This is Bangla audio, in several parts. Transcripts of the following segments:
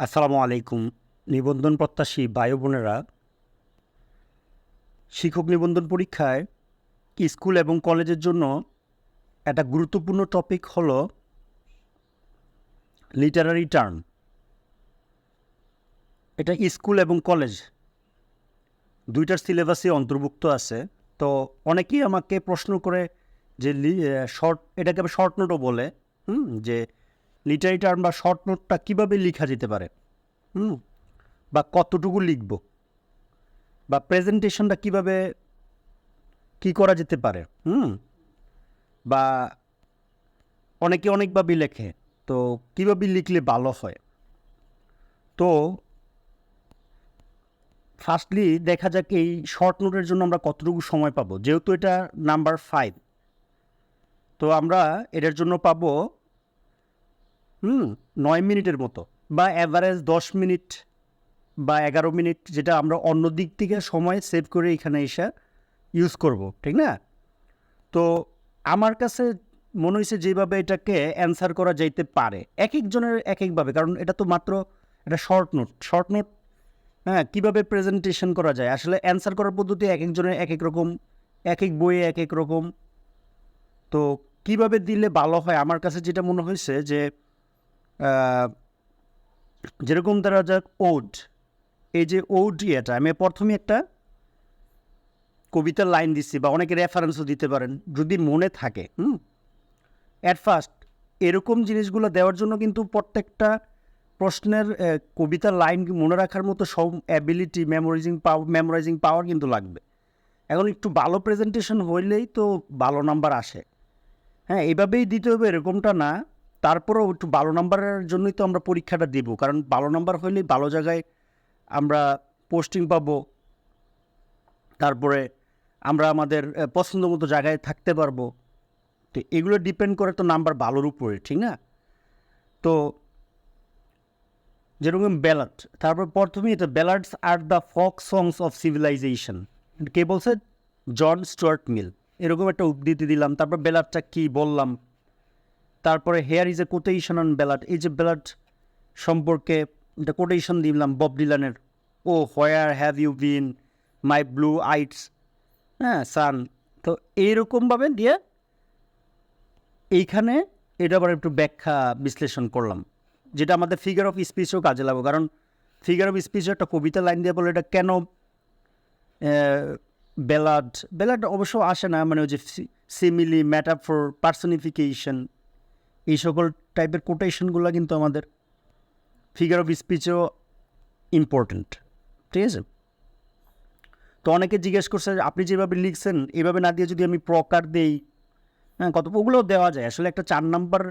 আসসালামু আলাইকুম, নিবন্ধন প্রত্যাশী ভাই বোনেরা। শিক্ষক নিবন্ধন পরীক্ষায় স্কুল এবং কলেজের জন্য একটা গুরুত্বপূর্ণ টপিক হলো লিটারারি টার্ম। এটা স্কুল এবং কলেজ দুইটার সিলেবাসে অন্তর্ভুক্ত আছে। তো অনেকেই আমাকে প্রশ্ন করে যে শর্ট এটাকে শর্ট নোটও বলে, হুম, যে লিটারি টার্ম বা শর্ট নোটটা কীভাবে লেখা যেতে পারে? হুম? বা কতটুকু লিখব? বা প্রেজেন্টেশনটা কীভাবে কি করা যেতে পারে? হুম? বা অনেকে অনেকভাবে লেখে, তো কীভাবে লিখলে ভালো হয়? তো ফার্স্টলি দেখা যাক এই শর্ট নোটের জন্য আমরা কতটুকু সময় পাবো। যেহেতু এটা নাম্বার ফাইভ তো আমরা এটার জন্য পাবো হুম, নয় মিনিটের মতো বা অ্যাভারেজ দশ মিনিট বা এগারো মিনিট যেটা আমরা অন্য দিক থেকে সময় সেভ করে এখানে এসে ইউজ করব, ঠিক না? তো আমার কাছে মনে হয়েছে যেভাবে এটাকে অ্যান্সার করা যাইতে পারে, এক একজনের এক একভাবে, কারণ এটা তো মাত্র এটা শর্ট নোট শর্ট নোট হ্যাঁ কীভাবে প্রেজেন্টেশন করা যায়? আসলে অ্যান্সার করার পদ্ধতি এক একজনের এক এক রকম, এক এক বইয়ে এক এক রকম। তো কীভাবে দিলে ভালো হয়? আমার কাছে যেটা মনে হয়েছে যে যেরকম তারা যাক ওড এই যে ওড ইয়েটা, আমি প্রথমে একটা কবিতার লাইন দিচ্ছি বা অনেকে রেফারেন্সও দিতে পারেন, যদি মনে থাকে, হুম? অ্যাট ফার্স্ট এরকম জিনিসগুলো দেওয়ার জন্য কিন্তু প্রত্যেকটা প্রশ্নের কবিতার লাইন মনে রাখার মতো সব ability memorizing power memorizing power কিন্তু লাগবে। এখন একটু ভালো প্রেজেন্টেশন হইলেই তো ভালো নাম্বার আসে। হ্যাঁ এভাবেই দিতে হবে, এরকমটা না। তারপরেও একটু ভালো নাম্বারের জন্যই তো আমরা পরীক্ষাটা দেবো। কারণ ভালো নাম্বার হইলেই ভালো জায়গায় আমরা পোস্টিং পাবো। তারপরে আমরা আমাদের পছন্দ মতো জায়গায় থাকতে পারব। তো এগুলো ডিপেন্ড করে তো নাম্বার ভালোর উপরে, ঠিক না? তো যেরকম ব্যালাট, তারপর প্রথমেই এটা ব্যালাটস আর দ্য ফক সংস অফ সিভিলাইজেশন কে বলছে? John Stuart Mill. এরকম একটা উদ্ধৃতি দিলাম, তারপর ব্যালাটটা কি বললাম? তারপরে here is a quotation on ballot এই যে ব্যালাট সম্পর্কে একটা কোটেশন দিলাম বব ডিলানের ও where have you been my blue eyed হ্যাঁ সান তো এইরকমভাবে দিয়ে এইখানে এটা আবার একটু ব্যাখ্যা বিশ্লেষণ করলাম, যেটা আমাদের ফিগার অফ স্পিচও কাজে লাগবে কারণ ফিগার অফ স্পিচে একটা কবিতা লাইন দিয়ে বলে এটা কেন বেলাড বেলাড অবশ্য আসে না মানে ওই যে সিমিলি ম্যাটাফোর পার্সনিফিকেশন এই সকল টাইপের কোটেশনগুলো কিন্তু আমাদের ফিগার অফ স্পিচেও ইম্পর্ট্যান্ট ঠিক আছে? তো অনেকে জিজ্ঞেস করছে, আপনি যেভাবে লিখছেন, এভাবে না দিয়ে যদি আমি প্রকার দেই? হ্যাঁ কত, ওগুলোও দেওয়া যায়। আসলে একটা চার নাম্বার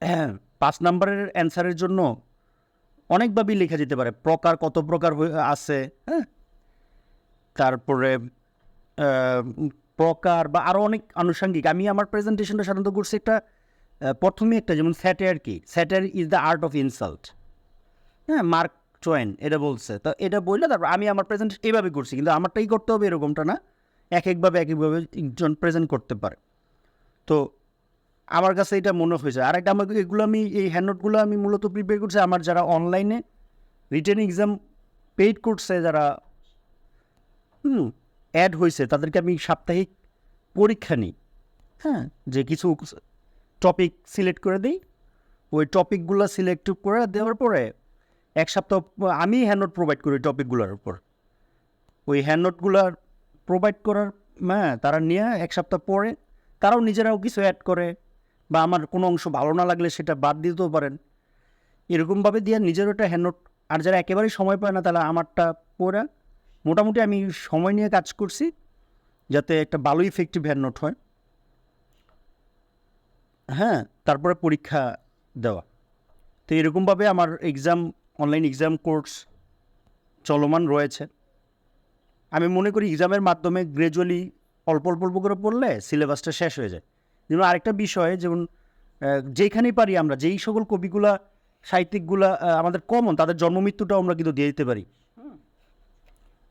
হ্যাঁ পাঁচ নাম্বারের অ্যান্সারের জন্য অনেকভাবেই লেখা যেতে পারে। প্রকার কত প্রকার আছে হ্যাঁ? তারপরে প্রকার বা আরও অনেক আনুষঙ্গিক। আমি আমার প্রেজেন্টেশনটা সাধারণত করছি একটা প্রথমে একটা যেমন স্যাটায়ার কি? Satire is the art of insult হ্যাঁ মার্ক চয়েন এটা বলছে। তো এটা বললে তারপর আমি আমার প্রেজেন্ট এইভাবে করছি, কিন্তু আমারটাই করতে হবে এরকমটা না। এক একভাবে এক একভাবে একজন প্রেজেন্ট করতে পারে। তো আমার কাছে এটা মনে হয়েছে। আর একটা আমাকে এগুলো আমি, এই হ্যান্ডনোটগুলো আমি মূলত প্রিপেয়ার করছি আমার যারা অনলাইনে রিটার্ন এক্সাম পেইড করছে, যারা, হুম অ্যাড হয়েছে, তাদেরকে আমি সাপ্তাহিক পরীক্ষা নিই। হ্যাঁ যে কিছু টপিক সিলেক্ট করে দিই। ওই টপিকগুলো সিলেক্ট করে দেওয়ার পরে এক সপ্তাহ, আমি হ্যান্ডনোট প্রোভাইড করি টপিকগুলোর উপর। ওই হ্যান্ডনোটগুলো প্রোভাইড করার হ্যাঁ তারা নিয়ে এক সপ্তাহ পরে তারাও নিজেরাও কিছু অ্যাড করে বা আমার কোনো অংশ ভালো না লাগলে সেটা বাদ দিতেও পারেন। এরকমভাবে দিয়ে নিজের একটা হ্যান্ডনোট আর যারা একেবারেই সময় পায় না তারা আমারটা পড়া। মোটামুটি আমি সময় নিয়ে কাজ করছি যাতে একটা ভালো ইফেক্টিভ হ্যান্ডনোট হয়। হ্যাঁ তারপরে পরীক্ষা দেওয়া। তো এরকমভাবে আমার এক্সাম অনলাইন এক্সাম কোর্স চলমান রয়েছে। আমি মনে করি এক্সামের মাধ্যমে গ্রাজুয়ালি অল্প অল্প অল্প করে পড়লে সিলেবাসটা শেষ হয়ে যায়। যেমন আরেকটা বিষয়, যেমন যেখানেই পারি আমরা, যেই সকল কবিগুলা, সাহিত্যিকগুলা আমাদের কমন তাদের জন্মমৃত্যুটাও আমরা কিন্তু দিয়ে দিতে পারি।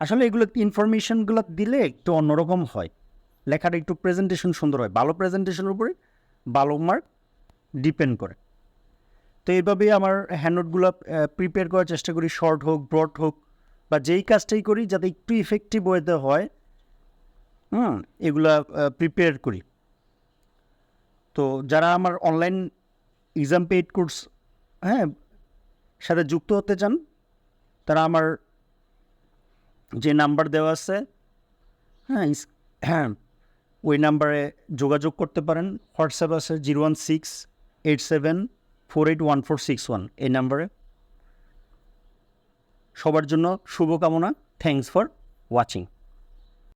আসলে এগুলো ইনফরমেশনগুলো দিলে একটু অন্যরকম হয়। লেখাটা একটু প্রেজেন্টেশন সুন্দর হয়, ভালো প্রেজেন্টেশনের উপরে ভালো মার্ক ডিপেন্ড করে। তো এইভাবেই আমার হ্যান্ডনোটগুলো প্রিপেয়ার করার চেষ্টা করি শর্ট হোক ব্রড হোক, বা যেই কাজটাই করি যাতে একটু ইফেক্টিভ ওয়েতে হয়, হুম, এগুলা প্রিপেয়ার করি। তো যারা আমার অনলাইন এক্সাম পেইড কোর্স হ্যাঁ সাথে যুক্ত হতে চান, তারা আমার যে নাম্বার দেওয়া আছে হ্যাঁ হ্যাঁ ওই নাম্বারে যোগাযোগ করতে পারেন। হোয়াটসঅ্যাপ আছে zero one six eight seven four eight one four six one এই নাম্বারে। সবার জন্য শুভকামনা। Thanks for watching.